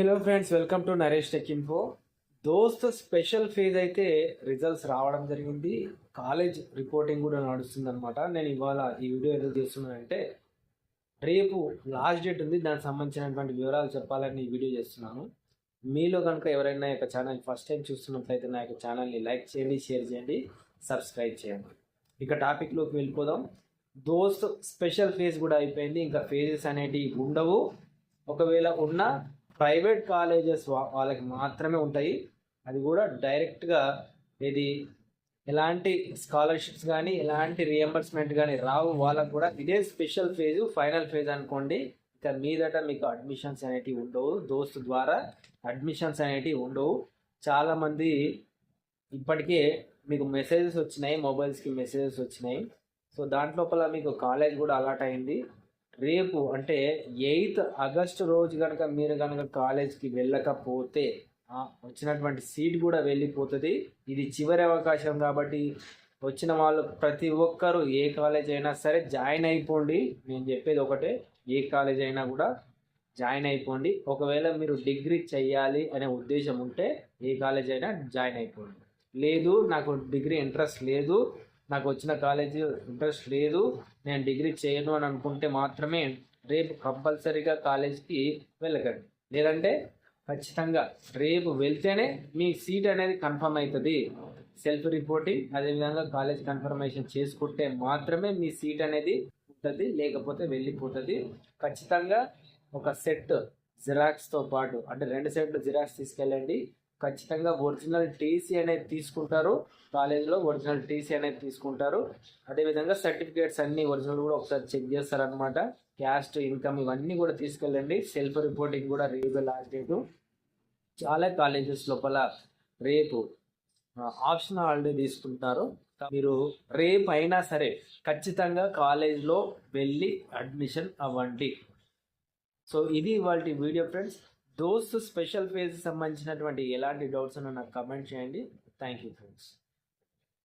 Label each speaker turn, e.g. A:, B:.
A: Hello friends welcome to Naresh tech info DOST special phase అయితే results రావడం జరిగింది. College reporting కూడా నడుస్తుంది అనమాట నేను ఇవాళ ఈ వీడియో ఎందుకు చేస్తున్నానంటే రేపు లాస్ట్ డేట్ ఉంది. దానికి సంబంధించినటువంటి వివరాలు చెప్పాలని ఈ వీడియో చేస్తున్నాను. మీలో కనుక ఎవరైనా యొక్క ఛానల్ ఫస్ట్ టైం చూస్తున్నట్లయితే నా యొక్క ఛానల్ని లైక్ చేయండి షేర్ చేయండి సబ్స్క్రైబ్ చేయండి. ఇక టాపిక్లోకి వెళ్ళిపోదాం. దోస్త్ స్పెషల్ ఫేజ్ కూడా అయిపోయింది. ఇంకా ఫేజెస్ అనేటివి ఉండవు. ఒకవేళ ఉన్న ప్రైవేట్ కాలేజెస్ వాళ్ళకి మాత్రమే ఉంటాయి. అది కూడా డైరెక్ట్గా ఇది ఎలాంటి స్కాలర్షిప్స్ కానీ ఎలాంటి రియంబర్స్మెంట్ కానీ రావు. వాళ్ళకు కూడా ఇదే స్పెషల్ ఫేజ్ ఫైనల్ ఫేజ్ అనుకోండి. ఇక మీదట మీకు అడ్మిషన్స్ అనేటివి ఉండవు. దోస్త్ ద్వారా అడ్మిషన్స్ అనేటివి ఉండవు. చాలామంది ఇప్పటికే మీకు మెసేజెస్ వచ్చినాయి మొబైల్స్కి మెసేజెస్ వచ్చినాయి. సో దాంట్లోపల మీకు కాలేజ్ కూడా అలాట్ అయింది. రేపు అంటే ఎయిత్ ఆగస్టు రోజు కనుక మీరు కనుక కాలేజ్కి వెళ్ళకపోతే వచ్చినటువంటి సీట్ కూడా వెళ్ళిపోతుంది. ఇది చివరి అవకాశం కాబట్టి వచ్చిన వాళ్ళు ప్రతి ఒక్కరు ఏ కాలేజ్ అయినా సరే జాయిన్ అయిపోండి. నేను చెప్పేది ఒకటే ఏ కాలేజ్ అయినా కూడా జాయిన్ అయిపోండి. ఒకవేళ మీరు డిగ్రీ చెయ్యాలి అనే ఉద్దేశం ఉంటే ఏ కాలేజ్ అయినా జాయిన్ అయిపోండి. లేదు నాకు డిగ్రీ ఇంట్రెస్ట్ లేదు నాకు వచ్చిన కాలేజీ ఇంట్రెస్ట్ లేదు. నేను డిగ్రీ చేయను అని అనుకుంటే మాత్రమే రేపు కంపల్సరీగా కాలేజ్కి వెళ్ళకండి. లేదంటే ఖచ్చితంగా రేపు వెళ్తేనే మీ సీట్ అనేది కన్ఫర్మ్ అవుతుంది. సెల్ఫ్ రిపోర్టింగ్ అదేవిధంగా కాలేజ్ కన్ఫర్మేషన్ చేసుకుంటే మాత్రమే మీ సీట్ అనేది ఉంటుంది లేకపోతే వెళ్ళిపోతుంది. ఖచ్చితంగా ఒక సెట్ జిరాక్స్తో పాటు అంటే రెండు సెట్లు జిరాక్స్ తీసుకెళ్ళండి. ఖచ్చితంగా ఒరిజినల్ టీసీ అనేది తీసుకుంటారు. కాలేజ్లో ఒరిజినల్ టీసీ అనేది తీసుకుంటారు. అదేవిధంగా సర్టిఫికేట్స్ అన్నీ ఒరిజినల్ కూడా ఒకసారి చెక్ చేస్తారనమాట క్యాస్ట్ ఇన్కమ్ ఇవన్నీ కూడా తీసుకెళ్ళండి. సెల్ఫ్ రిపోర్టింగ్ కూడా రేపు లాస్ట్ డేటు చాలా కాలేజెస్ లోపల రేపు ఆప్షన్ హాలిడే తీసుకుంటారు. మీరు రేపు అయినా సరే ఖచ్చితంగా కాలేజ్లో వెళ్ళి అడ్మిషన్ అవ్వండి. సో ఇది వాళ్ళ video friends DOST special phase సంబంధించినటువంటి ఎలాంటి డౌట్స్ అన్న నాకు కమెంట్ చేయండి. Thank you friends